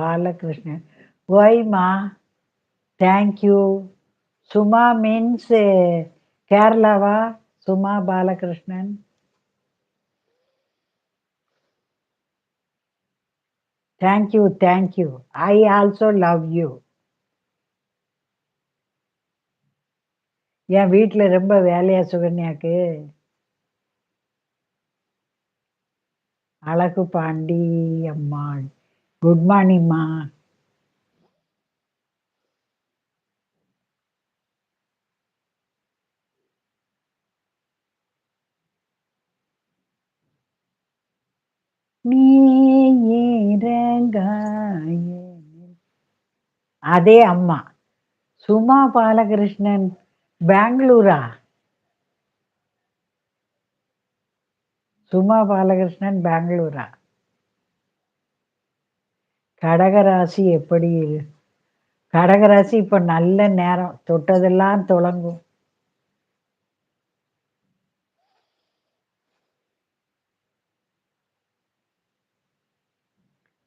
பாலகிருஷ்ணன் ஒய்மா thank you Suma means கேரளாவா? Suma Balakrishnan. Thank you thank you I also love you என் வீட்டில் ரொம்ப வேலையா சுகன்யாக்கு. அழகு பாண்டி அம்மாள். குட் மார்னிங்மா நீ இறங்காயே. அதே அம்மா. சுமா பாலகிருஷ்ணன் பெங்களூரா? சுமா பாலகிருஷ்ணன் பெங்களூரா? கடகராசி எப்படி கடகராசி இப்ப நல்ல நேரம் தொட்டதெல்லாம் தொடங்கும்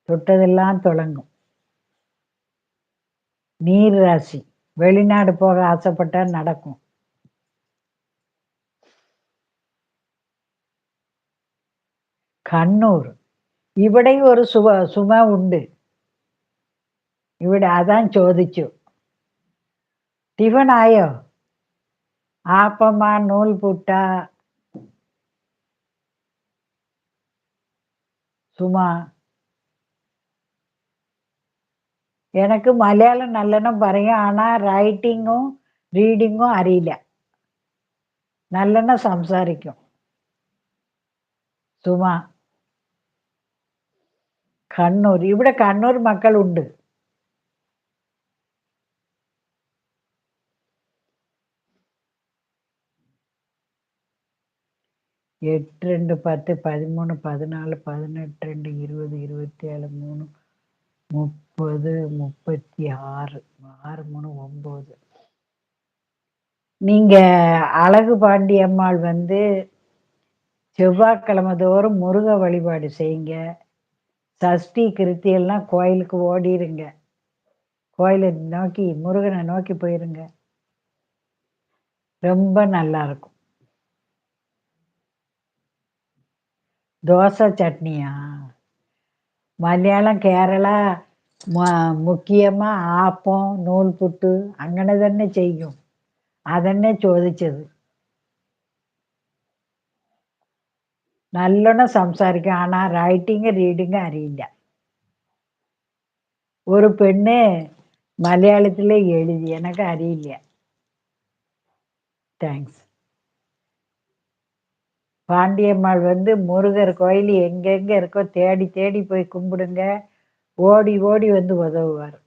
தொட்டதெல்லாம் தொடங்கும் நீர் ராசி வெளிநாடு போக ஆசைப்பட்டா நடக்கும் കണ്ണൂർ ഇവിടെയും ഒരു സുഖ സുമ ഉണ്ട് ഇവിടെ അതാൻ ചോദിച്ചു ടിഫൺ ആയോ ആപ്പമ്മ നൂൽപുട്ട சுமா எனக்கு மலையாளம் நல்லெண்ணம் பறையும் ஆனால் ரைட்டிங்கும் ரீடிங்கும் அறியல நல்லெண்ணம் சம்சாரிக்கும் சுமா കണ്ണൂർ ഇവിടെ കണ്ണൂർ മക്കളുണ്ട് எட்டு ரெண்டு பத்து பதிமூணு பதினாலு பதினெட்டு ரெண்டு இருபது இருபத்தி ஏழு மூணு முப்பது முப்பத்தி ஆறு. ஆறு மூணு ஒம்பது. நீங்கள் அழகு பாண்டியம்மாள் வந்து செவ்வாய்க்கிழமை தோறும் முருக வழிபாடு செய்யுங்க. சஷ்டி கிருத்தியெல்லாம் கோயிலுக்கு ஓடிருங்க. கோயிலை நோக்கி முருகனை நோக்கி போயிருங்க. ரொம்ப நல்லா இருக்கும். ദോശ ചട്നിയാ. മലയാളം കേരള മുഖ്യമ ആപ്പം നൂൽപുട്ട് അങ്ങനെ തന്നെ ചെയ്യും. അതന്നെ ചോദിച്ചത്. നല്ലോണം സംസാരിക്കും. ആണാ റൈറ്റിങ് റീഡിങ് അറിയില്ല. ഒരു പെണ്ണ് മലയാളത്തിൽ എഴുതി. എനക്ക് അറിയില്ല. താങ്ക്സ് பாண்டியம்மாள் வந்து முருகர் கோயில் எங்கெங்க இருக்கோ தேடி தேடி போய் கும்பிடுங்க. ஓடி ஓடி வந்து உதவுவார்.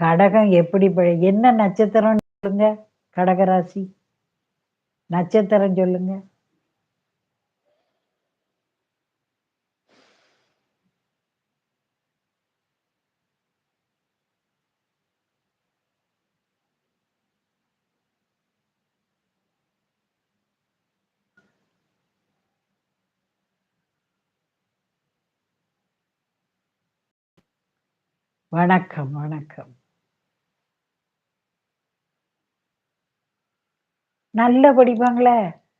கடகம் எப்படி என்ன நட்சத்திரம் சொல்லுங்க கடகராசி. நட்சத்திரம் சொல்லுங்க. வணக்கம் வணக்கம். நல்ல படிப்பாங்களே.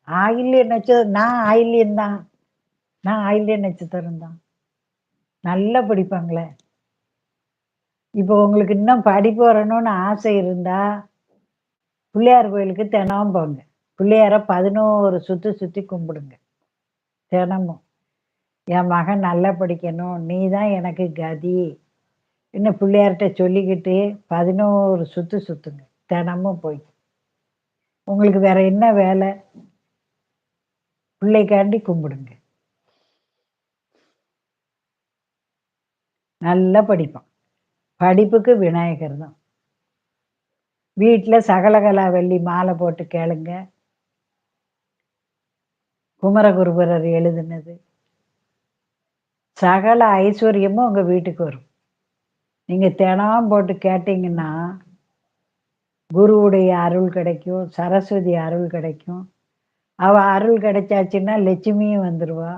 ஆயில்ய நட்சத்திரம் நான் ஆயில்யம் தான். நான் ஆயில்ய நட்சத்திரம் தான் நல்லா படிப்பாங்களே. இப்போ உங்களுக்கு இன்னும் படிப்பு வரணும்னு ஆசை இருந்தா பிள்ளையார் கோயிலுக்கு தினமும் போங்க. பிள்ளையார பதினோரு சுற்றி சுற்றி கும்பிடுங்க. தினமும். என் மகன் நல்லா படிக்கணும். நீ தான் எனக்கு கதி. இன்னும் பிள்ளையார்கிட்ட சொல்லிக்கிட்டு பதினோரு சுற்று சுற்றுங்க தினமும் போய். உங்களுக்கு வேற என்ன வேலை? பிள்ளைக்காண்டி கும்பிடுங்க. நல்லா படிப்பான். படிப்புக்கு விநாயகர் தான். வீட்டில் சகலகலா வெள்ளி மாலை போட்டு கேளுங்க. குமரகுருபரர் எழுதுனது. சகல ஐஸ்வர்யமும் உங்கள் வீட்டுக்கு வரும். நீங்கள் தினம் போட்டு கேட்டீங்கன்னா குருவுடைய அருள் கிடைக்கும் சரஸ்வதி அருள் கிடைக்கும். அவள் அருள் கிடைச்சாச்சுன்னா லட்சுமியும் வந்துடுவா